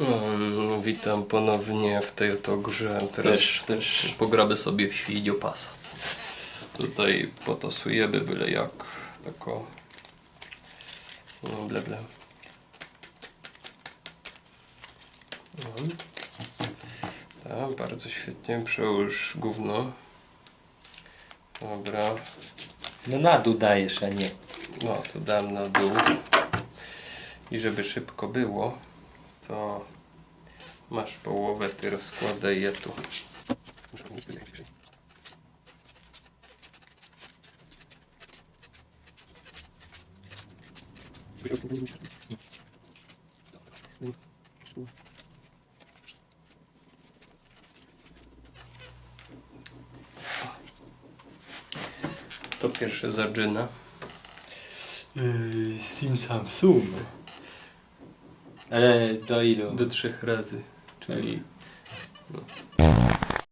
Mm, witam ponownie w tej oto grze. Teraz Też, też. pogramy sobie w świniopasa. Tutaj potosujemy byle jak. Tako. No, ble, ble. No. Tak, bardzo świetnie. Przełóż gówno. Dobra. No na dół dajesz, a nie. No, to dam na dół. I żeby szybko było, to masz połowę, ty rozkładaj je tu. To pierwsze zaczyna. Yy, Sim Samsung. Ale do ilu? Do trzech razy. Czyli. No.